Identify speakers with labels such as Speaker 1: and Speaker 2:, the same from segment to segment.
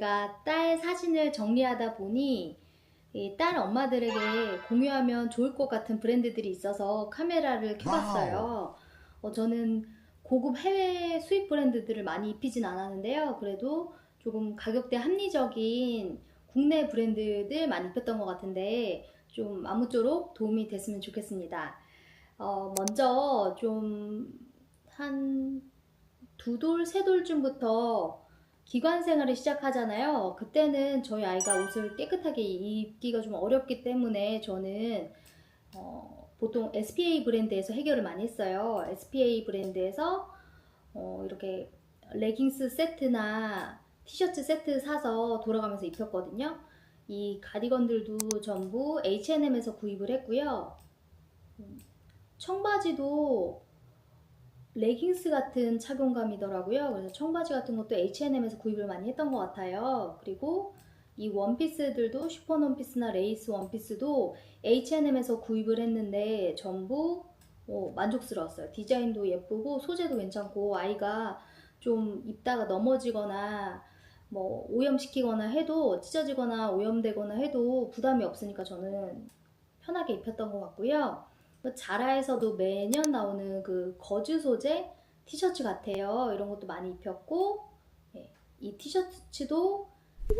Speaker 1: 제가 딸 사진을 정리하다 보니 이딸 엄마들에게 공유하면 좋을 것 같은 브랜드들이 있어서 카메라를 켜봤어요. 어, 저는 고급 해외 수입 브랜드들을 많이 입히진 않았는데요. 그래도 조금 가격대 합리적인 국내 브랜드들 많이 입혔던 것 같은데 좀 아무쪼록 도움이 됐으면 좋겠습니다. 어, 먼저 좀 한 두 돌, 세 돌쯤부터 기관 생활을 시작하잖아요. 그때는 저희 아이가 옷을 깨끗하게 입기가 좀 어렵기 때문에 저는 어, 보통 SPA 브랜드에서 해결을 많이 했어요. SPA 브랜드에서 어, 이렇게 레깅스 세트나 티셔츠 세트 사서 돌아가면서 입혔거든요. 이 가디건들도 전부 H&M에서 구입을 했고요. 음, 청바지도 레깅스 같은 착용감이더라고요. 그래서 청바지 같은 것도 H&M에서 구입을 많이 했던 것 같아요. 그리고 이 원피스들도 슈퍼 원피스나 레이스 원피스도 H&M에서 구입을 했는데 전부 어, 만족스러웠어요. 디자인도 예쁘고 소재도 괜찮고 아이가 좀 입다가 넘어지거나 뭐 오염시키거나 해도 찢어지거나 오염되거나 해도 부담이 없으니까 저는 편하게 입혔던 것 같고요. 그 자라에서도 매년 나오는 그 거즈 소재 티셔츠 같아요. 이런 것도 많이 입혔고 예, 이 티셔츠도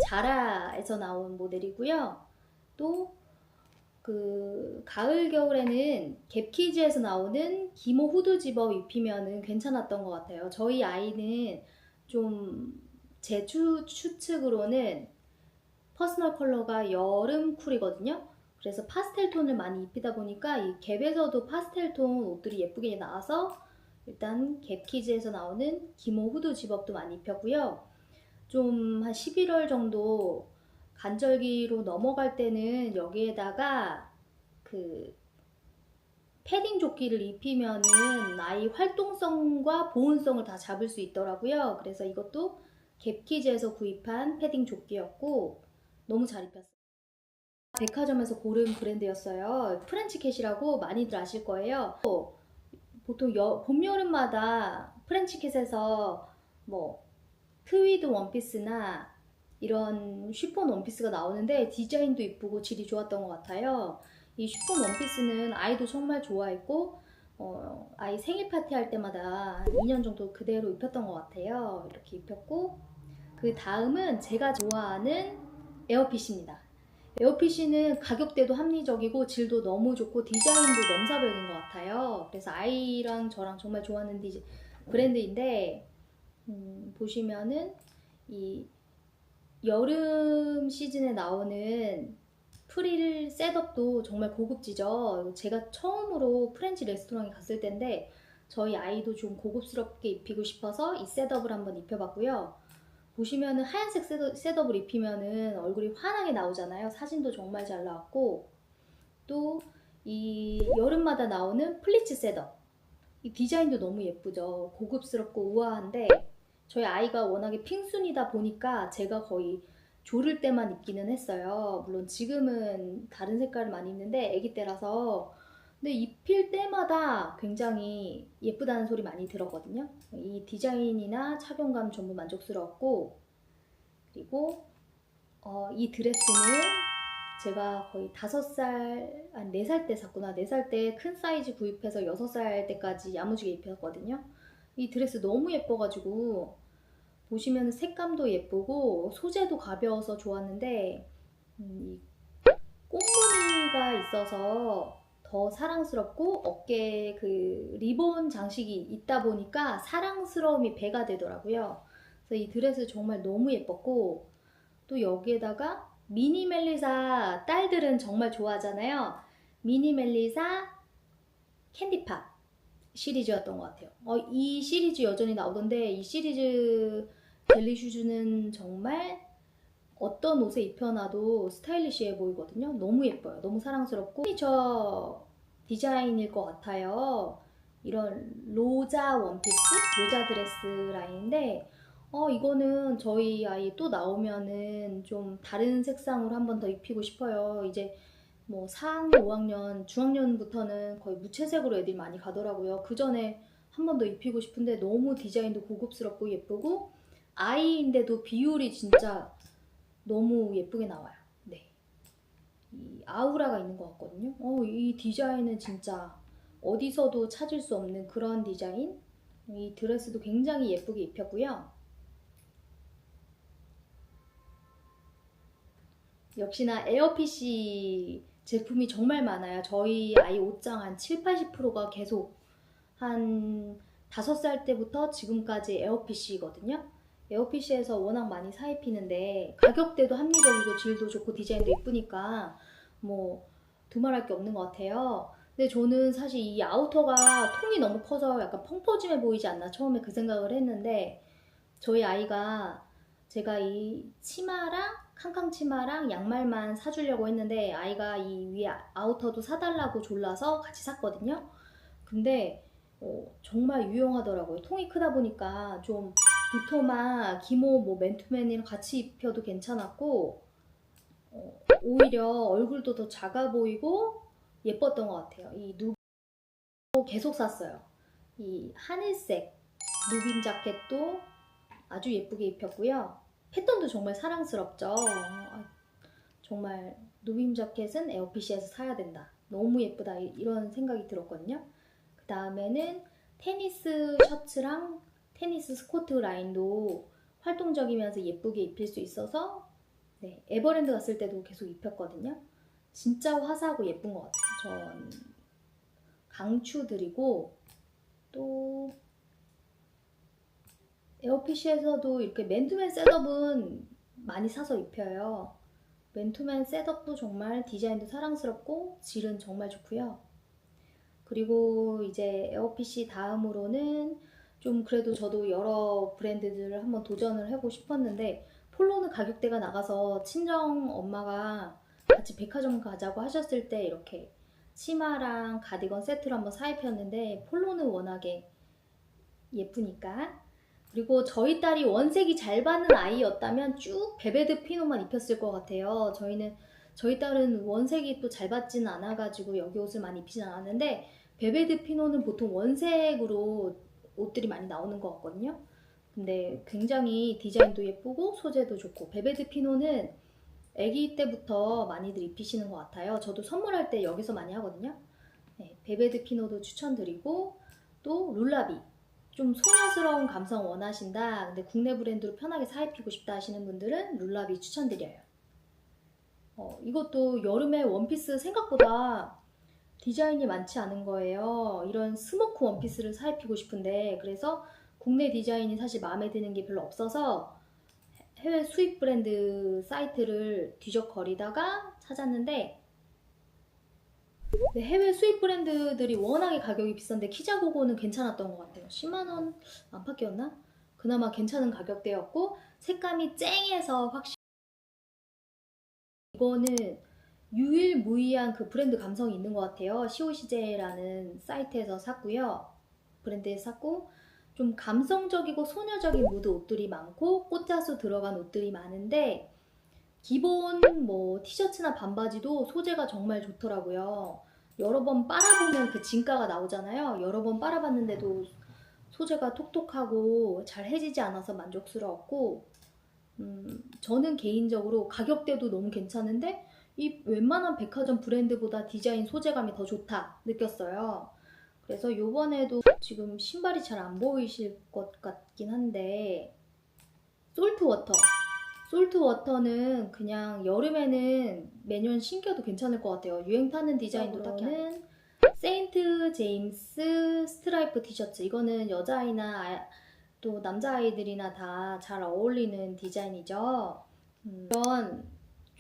Speaker 1: 자라에서 나온 모델이고요. 또 그 가을 겨울에는 갭키즈에서 나오는 기모 후드 집업 입히면은 괜찮았던 것 같아요. 저희 아이는 좀 제 추측으로는 퍼스널 컬러가 여름 쿨이거든요. 그래서 파스텔 톤을 많이 입히다 보니까 이 갭에서도 파스텔 톤 옷들이 예쁘게 나와서 일단 갭키즈에서 나오는 기모 후드 집업도 많이 입혔고요. 좀 한 11월 정도 간절기로 넘어갈 때는 여기에다가 그 패딩 조끼를 입히면은 아이 활동성과 보온성을 다 잡을 수 있더라고요. 그래서 이것도 갭키즈에서 구입한 패딩 조끼였고 너무 잘 입혔어요. 백화점에서 고른 브랜드였어요. 프렌치캣이라고 많이들 아실 거예요. 보통 여, 봄, 여름마다 프렌치캣에서 뭐 트위드 원피스나 이런 쉬폰 원피스가 나오는데 디자인도 이쁘고 질이 좋았던 것 같아요. 이 쉬폰 원피스는 아이도 정말 좋아했고 어, 아이 생일 파티 할 때마다 2년 정도 그대로 입혔던 것 같아요. 이렇게 입혔고 그 다음은 제가 좋아하는 에어핏입니다. 에어핏이는 가격대도 합리적이고 질도 너무 좋고 디자인도 넘사벽인 것 같아요. 그래서 아이랑 저랑 정말 좋아하는 디자, 브랜드인데 음, 보시면은 이 여름 시즌에 나오는 프릴 셋업도 정말 고급지죠. 제가 처음으로 프렌치 레스토랑에 갔을 때인데 저희 아이도 좀 고급스럽게 입히고 싶어서 이 셋업을 한번 입혀봤고요. 보시면은 하얀색 셋업, 을 입히면은 얼굴이 환하게 나오잖아요. 사진도 정말 잘 나왔고 또 이 여름마다 나오는 플리츠 셋업 이 디자인도 너무 예쁘죠. 고급스럽고 우아한데 저희 아이가 워낙에 핑순이다 보니까 제가 거의 조를 때만 입기는 했어요. 물론 지금은 다른 색깔을 많이 입는데 아기 때라서 근데 입힐 때마다 굉장히 예쁘다는 소리 많이 들었거든요. 이 디자인이나 착용감 전부 만족스러웠고 그리고 어, 이 드레스는 제가 거의 5살, 한 4살 때 샀구나. 4살 때 큰 사이즈 구입해서 6살 때까지 야무지게 입혔거든요. 이 드레스 너무 예뻐가지고 보시면 색감도 예쁘고 소재도 가벼워서 좋았는데 음, 이 꽃무늬가 있어서 더 사랑스럽고 어깨에 그 리본 장식이 있다 보니까 사랑스러움이 배가 되더라고요. 그래서 이 드레스 정말 너무 예뻤고 또 여기에다가 미니 멜리사 딸들은 정말 좋아하잖아요. 미니 멜리사 캔디팝 시리즈였던 것 같아요. 어, 이 시리즈 여전히 나오던데 이 시리즈 젤리 슈즈는 정말 어떤 옷에 입혀놔도 스타일리시해 보이거든요. 너무 예뻐요. 너무 사랑스럽고 저 디자인일 것 같아요. 이런 로자 원피스, 로자 드레스 라인인데 어 이거는 저희 아이 또 나오면은 좀 다른 색상으로 한 번 더 입히고 싶어요. 이제 뭐 4학년, 5학년, 중학년부터는 거의 무채색으로 애들이 많이 가더라고요. 그 전에 한 번 더 입히고 싶은데 너무 디자인도 고급스럽고 예쁘고 아이인데도 비율이 진짜 너무 예쁘게 나와요. 네. 이 아우라가 있는 것 같거든요. 어, 이 디자인은 진짜 어디서도 찾을 수 없는 그런 디자인. 이 드레스도 굉장히 예쁘게 입혔고요. 역시나 에어피시 제품이 정말 많아요. 저희 아이 옷장 한 7, 80%가 계속 한 5살 때부터 지금까지 에어피시거든요. 에어피시에서 워낙 많이 사 입히는데 가격대도 합리적이고 질도 좋고 디자인도 예쁘니까 뭐 두말할 게 없는 것 같아요. 근데 저는 사실 이 아우터가 통이 너무 커서 약간 펑퍼짐해 보이지 않나 처음에 그 생각을 했는데 저희 아이가 제가 이 치마랑 캉캉 치마랑 양말만 사주려고 했는데 아이가 이 위에 아우터도 사달라고 졸라서 같이 샀거든요. 근데 어, 정말 유용하더라고요. 통이 크다 보니까 좀 부토마, 기모, 뭐 맨투맨이랑 같이 입혀도 괜찮았고 어, 오히려 얼굴도 더 작아 보이고 예뻤던 것 같아요. 이 누, 계속 샀어요. 이 하늘색 누빔 자켓도 아주 예쁘게 입혔고요. 패턴도 정말 사랑스럽죠. 아, 정말 누빔 자켓은 에어피시에서 사야 된다. 너무 예쁘다. 이- 이런 생각이 들었거든요. 그 다음에는 테니스 셔츠랑 테니스 스코트 라인도 활동적이면서 예쁘게 입힐 수 있어서 네, 에버랜드 갔을 때도 계속 입혔거든요. 진짜 화사하고 예쁜 것 같아요. 전 강추드리고 또 에어피시에서도 이렇게 맨투맨 셋업은 많이 사서 입혀요. 맨투맨 셋업도 정말 디자인도 사랑스럽고 질은 정말 좋고요. 그리고 이제 에어피시 다음으로는 좀 그래도 저도 여러 브랜드들을 한번 도전을 해보고 싶었는데 폴로는 가격대가 나가서 친정 엄마가 같이 백화점 가자고 하셨을 때 이렇게 치마랑 가디건 세트로 한번 사입혔는데 폴로는 워낙에 예쁘니까 그리고 저희 딸이 원색이 잘 받는 아이였다면 쭉 베베드 피노만 입혔을 것 같아요. 저희는 저희 딸은 원색이 또 잘 받지는 않아가지고 여기 옷을 많이 입히진 않았는데 베베드 피노는 보통 원색으로 옷들이 많이 나오는 것 같거든요. 근데 굉장히 디자인도 예쁘고 소재도 좋고 베베드 피노는 아기 때부터 많이들 입히시는 것 같아요. 저도 선물할 때 여기서 많이 하거든요. 네, 베베드 피노도 추천드리고 또 룰라비 좀 소녀스러운 감성 원하신다. 근데 국내 브랜드로 편하게 사 입히고 싶다 하시는 분들은 룰라비 추천드려요. 어, 이것도 여름에 원피스 생각보다 디자인이 많지 않은 거예요. 이런 스모크 원피스를 사 입히고 싶은데 그래서 국내 디자인이 사실 마음에 드는 게 별로 없어서 해외 수입 브랜드 사이트를 뒤적거리다가 찾았는데 네, 해외 수입 브랜드들이 워낙에 가격이 비싼데 키자고고는 괜찮았던 것 같아요. 10만 원 안팎이었나? 그나마 괜찮은 가격대였고 색감이 쨍해서 확실히 이거는 유일무이한 그 브랜드 감성이 있는 것 같아요. 시오시제라는 사이트에서 샀고요. 브랜드에서 샀고 좀 감성적이고 소녀적인 무드 옷들이 많고 꽃자수 들어간 옷들이 많은데 기본 뭐 티셔츠나 반바지도 소재가 정말 좋더라고요. 여러 번 빨아보면 그 진가가 나오잖아요. 여러 번 빨아봤는데도 소재가 톡톡하고 잘 해지지 않아서 만족스러웠고, 음, 저는 개인적으로 가격대도 너무 괜찮은데, 이 웬만한 백화점 브랜드보다 디자인 소재감이 더 좋다 느꼈어요. 그래서 요번에도 지금 신발이 잘 안 보이실 것 같긴 한데, 솔트 워터. 솔트 워터는 그냥 여름에는 매년 신겨도 괜찮을 것 같아요. 유행 타는 디자인도 딱히 는 세인트 제임스 스트라이프 티셔츠. 이거는 여자아이나 아- 또 남자아이들이나 다 잘 어울리는 디자인이죠. 음, 이런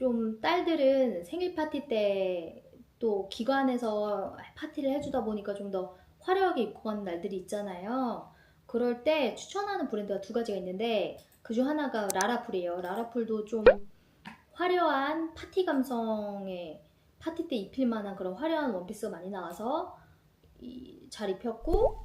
Speaker 1: 좀 딸들은 생일 파티 때 또 기관에서 파티를 해주다 보니까 좀 더 화려하게 입고 가는 날들이 있잖아요. 그럴 때 추천하는 브랜드가 두 가지가 있는데 그 중 하나가 라라풀이에요. 라라풀도 좀 화려한 파티 감성의 파티 때 입힐 만한 그런 화려한 원피스가 많이 나와서 이- 잘 입혔고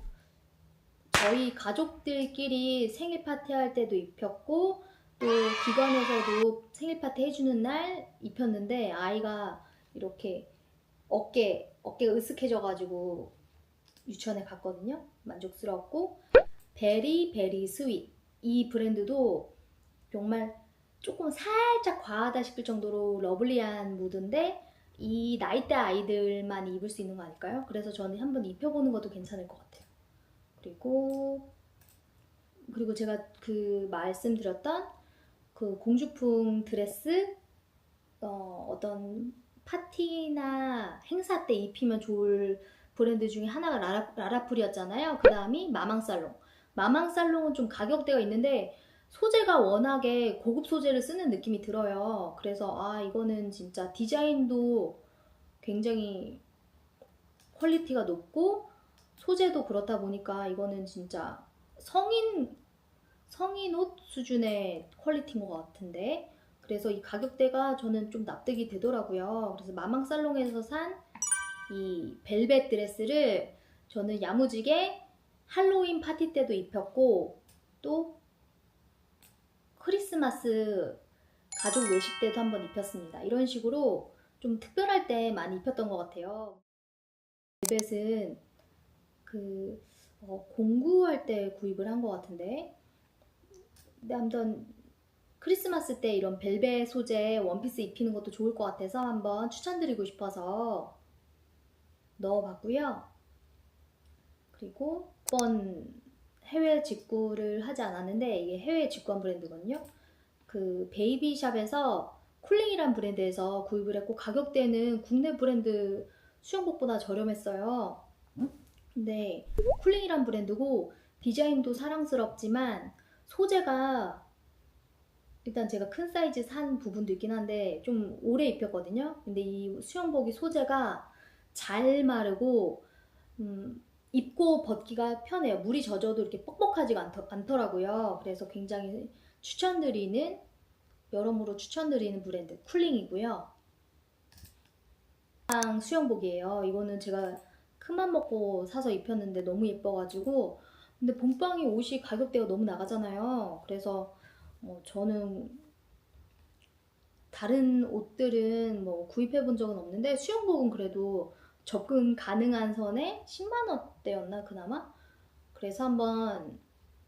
Speaker 1: 저희 가족들끼리 생일 파티 할 때도 입혔고 또 기관에서도 생일 파티 해주는 날 입혔는데 아이가 이렇게 어깨 어깨가 으쓱해져가지고 유치원에 갔거든요. 만족스럽고 베리 베리 스윗 이 브랜드도 정말 조금 살짝 과하다 싶을 정도로 러블리한 무드인데 이 나이대 아이들만 입을 수 있는 거 아닐까요? 그래서 저는 한번 입혀보는 것도 괜찮을 것 같아요. 그리고 그리고 제가 그 말씀드렸던 그 공주풍 드레스 어, 어떤 파티나 행사 때 입히면 좋을 브랜드 중에 하나가 라라, 라라풀이었잖아요. 그 다음이 마망살롱. 마망살롱은 좀 가격대가 있는데 소재가 워낙에 고급 소재를 쓰는 느낌이 들어요. 그래서 아 이거는 진짜 디자인도 굉장히 퀄리티가 높고 소재도 그렇다 보니까 이거는 진짜 성인 성인 옷 수준의 퀄리티인 것 같은데 그래서 이 가격대가 저는 좀 납득이 되더라고요. 그래서 마망살롱에서 산 이 벨벳 드레스를 저는 야무지게 할로윈 파티 때도 입혔고 또 크리스마스 가족 외식 때도 한번 입혔습니다. 이런 식으로 좀 특별할 때 많이 입혔던 것 같아요. 벨벳은 그 어, 공구할 때 구입을 한 것 같은데 근데 아무튼 크리스마스 때 이런 벨벳 소재 원피스 입히는 것도 좋을 것 같아서 한번 추천드리고 싶어서 넣어봤고요. 그리고 이번 해외 직구를 하지 않았는데 이게 해외 직구한 브랜드거든요. 그 베이비샵에서 쿨링이란 브랜드에서 구입을 했고 가격대는 국내 브랜드 수영복보다 저렴했어요. 근데 쿨링이란 브랜드고 디자인도 사랑스럽지만 소재가 일단 제가 큰 사이즈 산 부분도 있긴 한데 좀 오래 입혔거든요. 근데 이 수영복이 소재가 잘 마르고 음, 입고 벗기가 편해요. 물이 젖어도 이렇게 뻑뻑하지가 않더, 않더라고요. 그래서 굉장히 추천드리는 여러모로 추천드리는 브랜드 쿨링이고요. 수영복이에요. 이거는 제가 큰맘 먹고 사서 입혔는데 너무 예뻐가지고 근데 봄방이 옷이 가격대가 너무 나가잖아요. 그래서 어, 저는 다른 옷들은 뭐 구입해 본 적은 없는데 수영복은 그래도 접근 가능한 선에 10만 원대였나 그나마? 그래서 한번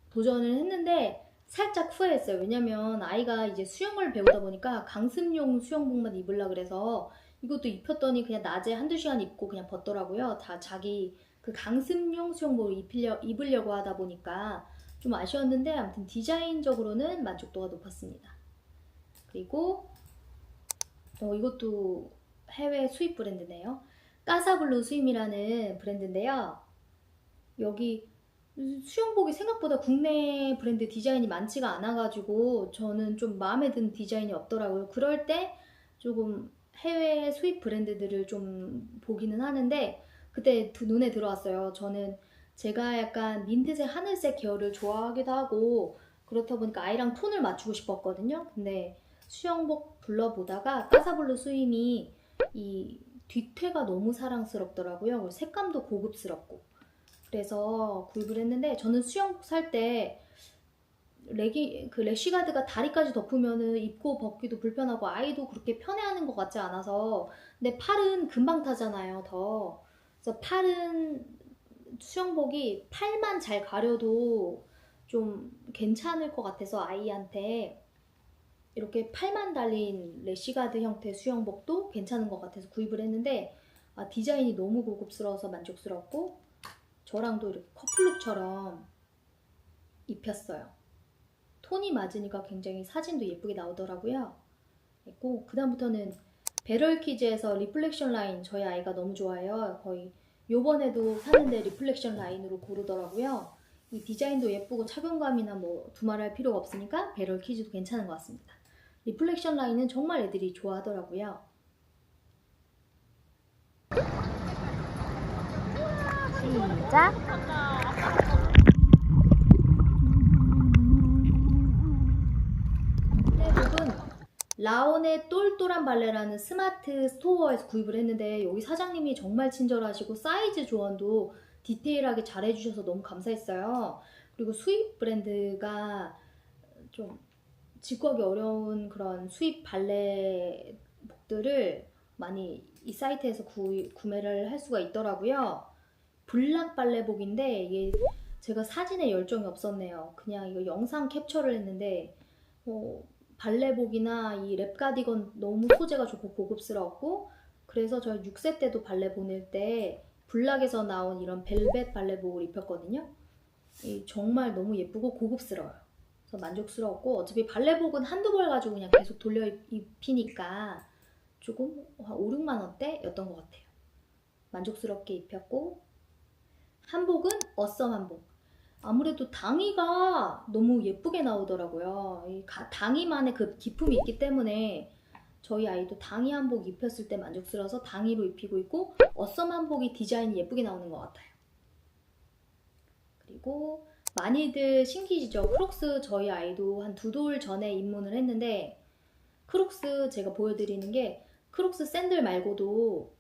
Speaker 1: 도전을 했는데 살짝 후회했어요. 왜냐면 아이가 이제 수영을 배우다 보니까 강습용 수영복만 입으려 그래서 이것도 입혔더니 그냥 낮에 한두 시간 입고 그냥 벗더라고요. 다 자기 그 강습용 수영복을 입히려, 입으려고 하다 보니까 좀 아쉬웠는데 아무튼 디자인적으로는 만족도가 높았습니다 그리고 어, 이것도 해외 수입 브랜드네요 까사블루 수임이라는 브랜드인데요. 여기 수영복이 생각보다 국내 브랜드 디자인이 많지가 않아가지고 저는 좀 마음에 든 디자인이 없더라고요. 그럴 때 조금 해외 수입 브랜드들을 좀 보기는 하는데 그때 눈에 들어왔어요. 저는 제가 약간 민트색, 하늘색 계열을 좋아하기도 하고 그렇다 보니까 아이랑 톤을 맞추고 싶었거든요. 근데 수영복 불러보다가 까사블루 수임이 이 뒤태가 너무 사랑스럽더라고요. 색감도 고급스럽고. 그래서 구입을 했는데 저는 수영복 살 때 레기 그 래쉬가드가 다리까지 덮으면은 입고 벗기도 불편하고 아이도 그렇게 편해하는 것 같지 않아서 근데 팔은 금방 타잖아요 더 그래서 팔은 수영복이 팔만 잘 가려도 좀 괜찮을 것 같아서 아이한테 이렇게 팔만 달린 래시가드 형태 수영복도 괜찮은 것 같아서 구입을 했는데 아, 디자인이 너무 고급스러워서 만족스럽고 저랑도 이렇게 커플룩처럼 입혔어요. 톤이 맞으니까 굉장히 사진도 예쁘게 나오더라고요. 있고 그 다음부터는 배럴 키즈에서 리플렉션 라인 저희 아이가 너무 좋아해요. 거의 요번에도 사는데 리플렉션 라인으로 고르더라고요. 이 디자인도 예쁘고 착용감이나 뭐 두말할 필요가 없으니까 배럴 키즈도 괜찮은 것 같습니다. 리플렉션 라인은 정말 애들이 좋아하더라고요. 시작! 대부분 라온의 똘똘한 발레라는 스마트 스토어에서 구입을 했는데 여기 사장님이 정말 친절하시고 사이즈 조언도 디테일하게 잘해주셔서 너무 감사했어요. 그리고 수입 브랜드가 좀 직구하기 어려운 그런 수입 발레복들을 많이 이 사이트에서 구, 구매를 할 수가 있더라고요. 블락 발레복인데 이게 제가 사진에 열정이 없었네요. 그냥 이거 영상 캡처를 했는데 어, 발레복이나 이 랩 가디건 너무 소재가 좋고 고급스러웠고 그래서 저 6세 때도 발레 보낼 때 블락에서 나온 이런 벨벳 발레복을 입혔거든요. 이 정말 너무 예쁘고 고급스러워요. 그래서 만족스러웠고 어차피 발레복은 한두 벌 가지고 그냥 계속 돌려 입- 입히니까 조금 한 5, 6만 원대였던 것 같아요. 만족스럽게 입혔고 한복은 어썸 한복. 아무래도 당이가 너무 예쁘게 나오더라고요. 이 가- 당이만의 그 기품이 있기 때문에 저희 아이도 당이 한복 입혔을 때 만족스러워서 당이로 입히고 있고 어썸 한복이 디자인이 예쁘게 나오는 것 같아요. 그리고 많이들 신기시죠? 크록스 저희 아이도 한 두 돌 전에 입문을 했는데 크록스 제가 보여드리는 게 크록스 샌들 말고도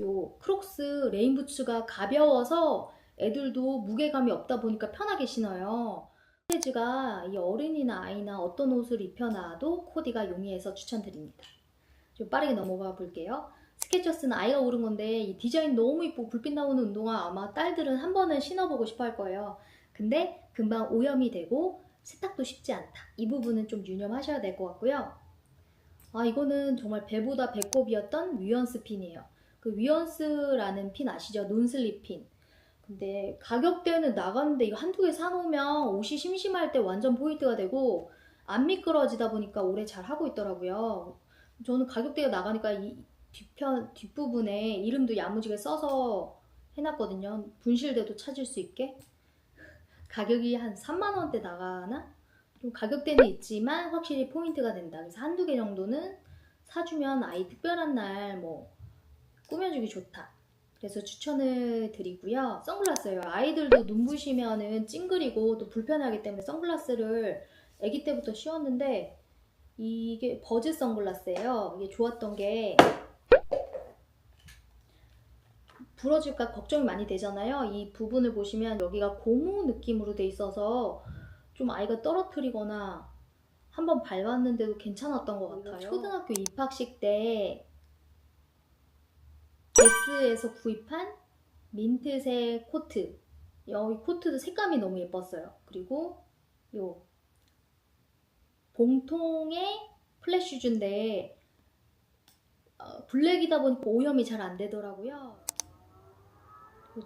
Speaker 1: 요 크록스 레인부츠가 가벼워서 애들도 무게감이 없다 보니까 편하게 신어요. 사이즈가 이 어른이나 아이나 어떤 옷을 입혀놔도 코디가 용이해서 추천드립니다. 좀 빠르게 넘어가 볼게요. 스케쳐스는 아이가 고른 건데 이 디자인 너무 이쁘고 불빛 나오는 운동화 아마 딸들은 한 번은 신어보고 싶어 할 거예요. 근데 금방 오염이 되고 세탁도 쉽지 않다. 이 부분은 좀 유념하셔야 될 것 같고요. 아 이거는 정말 배보다 배꼽이었던 위언스 핀이에요. 그 위언스라는 핀 아시죠? 논슬립 핀. 근데 가격대는 나갔는데 이거 한두 개 사놓으면 옷이 심심할 때 완전 포인트가 되고 안 미끄러지다 보니까 오래 잘 하고 있더라고요. 저는 가격대가 나가니까 이 뒤편 뒷부분에 이름도 야무지게 써서 해놨거든요. 분실돼도 찾을 수 있게. 가격이 한 3만 원대 나가나? 좀 가격대는 있지만 확실히 포인트가 된다. 그래서 한두 개 정도는 사주면 아이 특별한 날 뭐 꾸며주기 좋다. 그래서 추천을 드리고요. 선글라스예요. 아이들도 눈부시면은 찡그리고 또 불편하기 때문에 선글라스를 아기 때부터 씌웠는데 이게 버즈 선글라스예요. 이게 좋았던 게 부러질까 걱정이 많이 되잖아요. 이 부분을 보시면 여기가 고무 느낌으로 돼 있어서 좀 아이가 떨어뜨리거나 한번 밟았는데도 괜찮았던 것 같아요. 초등학교 입학식 때 게스에서 구입한 민트색 코트. 여기 코트도 색감이 너무 예뻤어요. 그리고 요 봉통의 플랫 슈즈인데 어, 블랙이다 보니까 오염이 잘 안 되더라고요.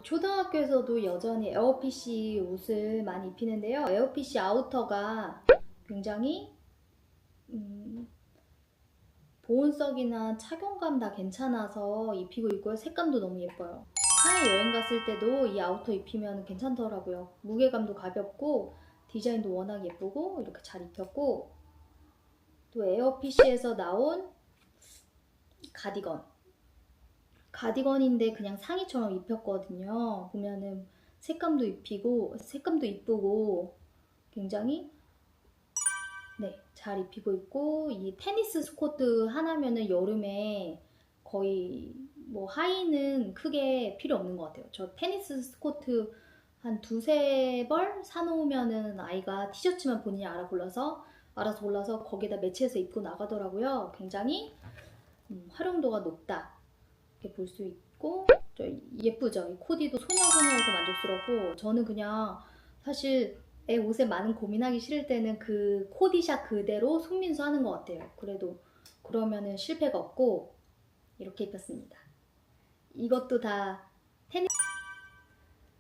Speaker 1: 초등학교에서도 여전히 에어피시 옷을 많이 입히는데요. 에어피시 아우터가 굉장히 음, 보온성이나 착용감 다 괜찮아서 입히고 있고요. 색감도 너무 예뻐요. 상해 여행 갔을 때도 이 아우터 입히면 괜찮더라고요. 무게감도 가볍고 디자인도 워낙 예쁘고 이렇게 잘 입혔고 또 에어피시에서 나온 가디건 가디건인데 그냥 상의처럼 입혔거든요. 보면은 색감도 입히고 색감도 이쁘고 굉장히 네, 잘 입히고 있고 이 테니스 스코트 하나면은 여름에 거의 뭐 하의는 크게 필요 없는 것 같아요. 저 테니스 스코트 한 두세 벌 사놓으면은 아이가 티셔츠만 본인이 알아 골라서 알아서 골라서 거기다 매치해서 입고 나가더라고요. 굉장히 음, 활용도가 높다 이렇게 볼 수 있고 저 예쁘죠. 이 코디도 소녀소녀해서 만족스럽고 저는 그냥 사실 애 옷에 많은 고민하기 싫을 때는 그 코디샷 그대로 손민수 하는 것 같아요. 그래도 그러면은 실패가 없고 이렇게 입혔습니다. 이것도 다 테니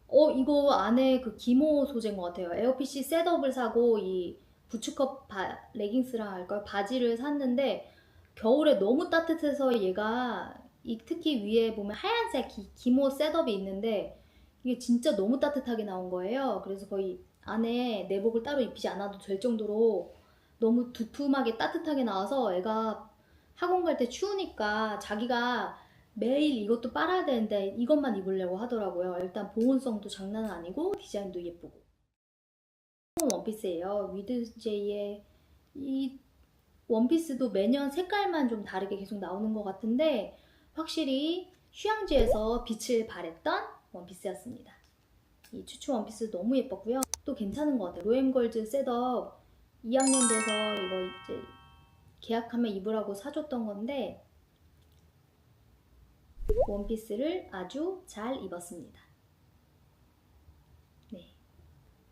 Speaker 1: 어 이거 안에 그 기모 소재인 것 같아요. 에어피시 셋업을 사고 이 부츠컷 바, 레깅스랑 할걸 바지를 샀는데 겨울에 너무 따뜻해서 얘가 이 특히 위에 보면 하얀색 기, 기모 셋업이 있는데 이게 진짜 너무 따뜻하게 나온 거예요. 그래서 거의 안에 내복을 따로 입히지 않아도 될 정도로 너무 두툼하게 따뜻하게 나와서 애가 학원 갈 때 추우니까 자기가 매일 이것도 빨아야 되는데 이것만 입으려고 하더라고요. 일단 보온성도 장난 아니고 디자인도 예쁘고. 원피스예요. 위드제이의 이 원피스도 매년 색깔만 좀 다르게 계속 나오는 것 같은데 확실히 휴양지에서 빛을 발했던 원피스였습니다. 이 추추 원피스 너무 예뻤고요. 또 괜찮은 것 같아요. 로엠걸즈 셋업 2학년 돼서 이거 이제 계약하면 입으라고 사줬던 건데 원피스를 아주 잘 입었습니다. 네.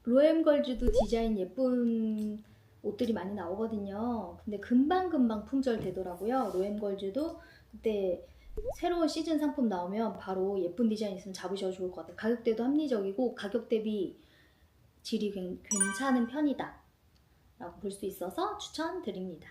Speaker 1: 로엠걸즈도 디자인 예쁜 옷들이 많이 나오거든요. 근데 금방금방 품절 되더라고요. 로엠걸즈도 그때 새로운 시즌 상품 나오면 바로 예쁜 디자인 있으면 잡으셔도 좋을 것 같아요. 가격대도 합리적이고 가격 대비 질이 괜- 괜찮은 편이다. 라고 볼 수 있어서 추천드립니다.